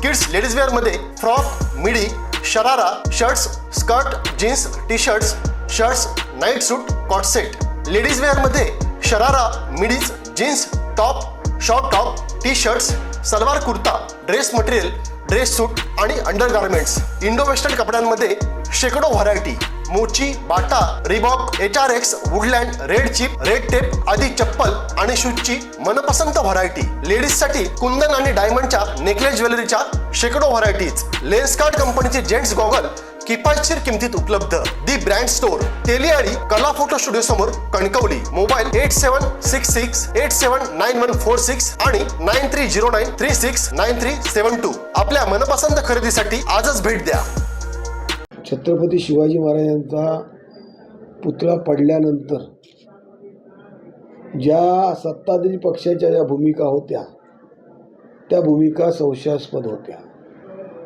kids ladies वेअरमध्ये frock midi sharara shirts skirt jeans T shirts shirts night suit cot set ladies वेअरमध्ये sharara midis jeans top short top T shirts salwar kurta dress material dress suit आणि undergarments Indo western कपड्यांमध्ये शेकडो variety Mochi Bata Reebok H R X Woodland Red Chief Red Tape आदी चप्पल आणि शूजची मनपसंत variety लेडीजसाठी कुंदन आणि डायमंडच्या necklace ज्वेलरीच्या शेकडो varieties Lenskart कंपनीचे जेंट्स गॉगल किफायतशीर किमतीत उपलब्ध. दी ब्रँड स्टोअर तेलियाळी कला फोटो स्टुडिओ समोर Kankavli. Mobile eight seven six six eight seven nine one four six आणि nine three zero nine three six nine three seven two आपल्या मनपसंत खरेदीसाठी आजच भेट द्या. छत्रपती शिवाजी महाराजांचा पुतळा पडल्यानंतर ज्या सत्ताधारी पक्षाच्या ज्या भूमिका होत्या त्या भूमिका संशयास्पद होत्या.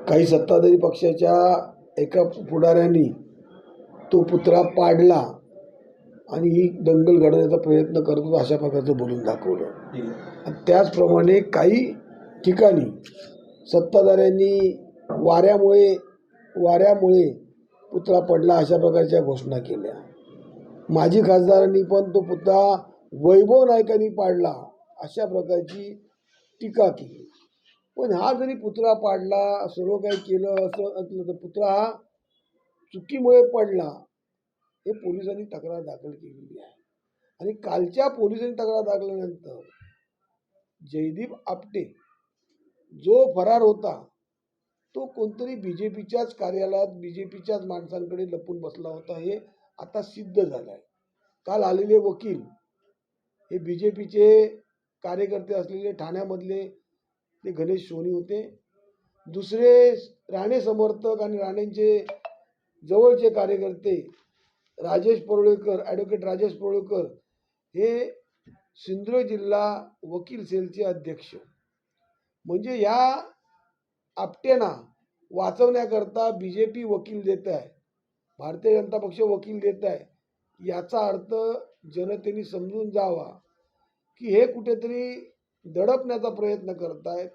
काही सत्ताधारी पक्षाच्या एका पुढाऱ्यांनी तो पुतळा पाडला आणि ही दंगल घडवण्याचा प्रयत्न करतो अशा प्रकारचं बोलून दाखवलं. त्याचप्रमाणे काही ठिकाणी सत्ताधाऱ्यांनी वाऱ्यामुळे वाऱ्यामुळे पुतळा पडला अशा प्रकारच्या घोषणा केल्या. माजी खासदारांनी पण तो पुतळा वैभव नायकांनी पाडला अशा प्रकारची टीका केली. पण हा जरी पुतळा पाडला सर्व काही केलं असं असलं तर पुतळा हा चुकीमुळे पडला. हे पोलिसांनी तक्रार दाखल केलेली आहे. आणि कालच्या पोलिसांनी तक्रार दाखल्यानंतर जयदीप आपटे जो फरार होता तो कोणतरी बी जे पीच्याच कार्यालयात बी जे पीच्याच माणसांकडे लपून बसला होता हे आता सिद्ध झालं आहे काल आलेले वकील हे बी जे पीचे कार्यकर्ते असलेले ठाण्यामधले ते गणेश सोनी होते. दुसरे राणे समर्थक आणि राणेंचे जवळचे कार्यकर्ते राजेश परोळेकर ॲडव्होकेट राजेश परोळेकर हे सिंधुदुर्ग जिल्हा वकील सेलचे अध्यक्ष. म्हणजे या आपटेना वाचवण्याकरता बी जे पी वकील देत आहे. भारतीय जनता पक्ष वकील देत आहे. याचा अर्थ जनतेने समजून जावा की हे कुठेतरी दडपण्याचा प्रयत्न करतायत.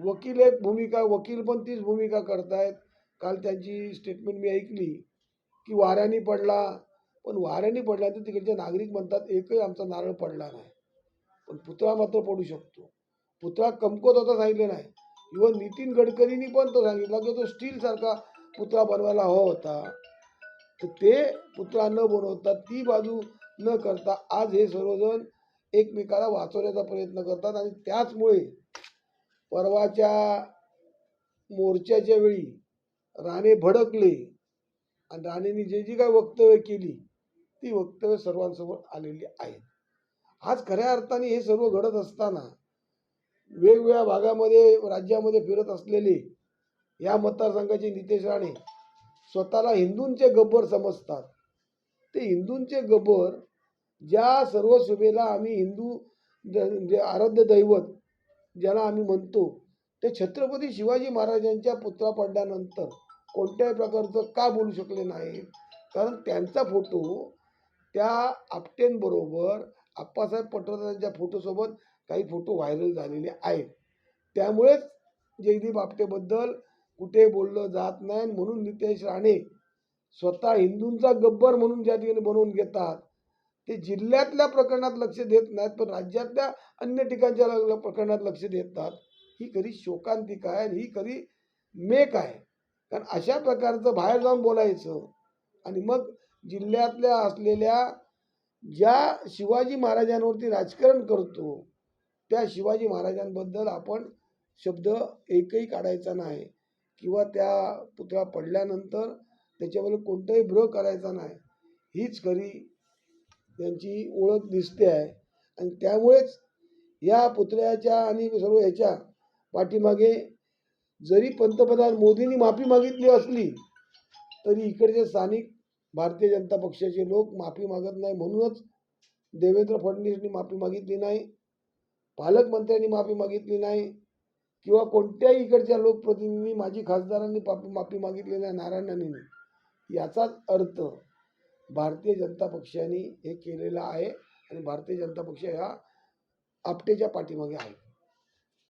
वकील एक भूमिका वकील पण तीच भूमिका करतायत. काल त्यांची स्टेटमेंट मी ऐकली की वाऱ्याने पडला पण वाऱ्याने पडला तर तिकडचे नागरिक म्हणतात एकही आमचा नारळ पडला नाही. पण पुतळा मात्र पडू शकतो. पुतळा कमकोत होता सांगितले नाही. इवन नितीन गडकरींनी पण तो सांगितला की तो स्टील सारखा पुतळा बनवायला हवा होता. तर ते पुतळा न बनवता ती बाजू न करता आज हे सर्वजण एकमेकाला वाचवण्याचा प्रयत्न करतात आणि त्याचमुळे परवाच्या मोर्चाच्या वेळी राणे भडकले आणि राणेंनी जे जी काय वक्तव्य केली ती वक्तव्य सर्वांसमोर आलेली आहेत. आज खऱ्या अर्थाने हे सर्व घडत असताना वेगवेगळ्या भागामध्ये राज्यामध्ये फिरत असलेले या मतदारसंघाचे नितेश राणे स्वतःला हिंदूंचे गब्बर समजतात. ते हिंदूंचे गब्बर ज्या सर्व शुभेला आम्ही हिंदू जे आराध्य दैवत ज्याला आम्ही म्हणतो ते छत्रपती शिवाजी महाराजांच्या पुतळा पडल्यानंतर कोणत्याही प्रकारचं का बोलू शकले नाही कारण त्यांचा फोटो त्या आपटेंबरोबर आप्पासाहेब पटवर्धनांच्या फोटोसोबत काही फोटो व्हायरल झालेले आहेत. त्यामुळेच जयदीप आपटेबद्दल कुठे बोललं जात नाही म्हणून नितेश राणे स्वतः हिंदूंचा गब्बर म्हणून ज्या ठिकाणी बनवून घेतात ते जिल्ह्यातल्या प्रकरणात लक्ष देत नाहीत पण राज्यातल्या अन्य ठिकाणच्या ल- प्रकरणात लक्ष देतात. ही खरी शोकांतिका आहे आणि ही खरी मेक आहे. कारण अशा प्रकारचं बाहेर जाऊन बोलायचं आणि मग जिल्ह्यातल्या असलेल्या ज्या शिवाजी महाराजांवरती राजकारण करतो त्या शिवाजी महाराजांबद्दल आपण शब्द एकही काढायचा नाही किंवा त्या पुतळा पडल्यानंतर त्याच्याबद्दल कोणताही भ्र करायचा नाही. हीच खरी त्यांची ओळख दिसते आहे. आणि त्यामुळेच या पुतळ्याच्या आणि सर्व ह्याच्या पाठीमागे जरी पंतप्रधान मोदींनी माफी मागितली असली तरी इकडचे स्थानिक भारतीय जनता पक्षाचे लोक माफी मागत नाही म्हणूनच देवेंद्र फडणवीसनी माफी मागितली नाही. पालकमंत्र्यांनी माफी मागितली नाही किंवा कोणत्याही इकडच्या लोकप्रतिनिधींनी माजी खासदारांनी माफी माफी मागितली नाही नारायणांनी याचाच अर्थ भारतीय जनता पक्षाने हे केलेलं आहे आणि भारतीय जनता पक्ष ह्या आपटेच्या पाठीमागे आहे.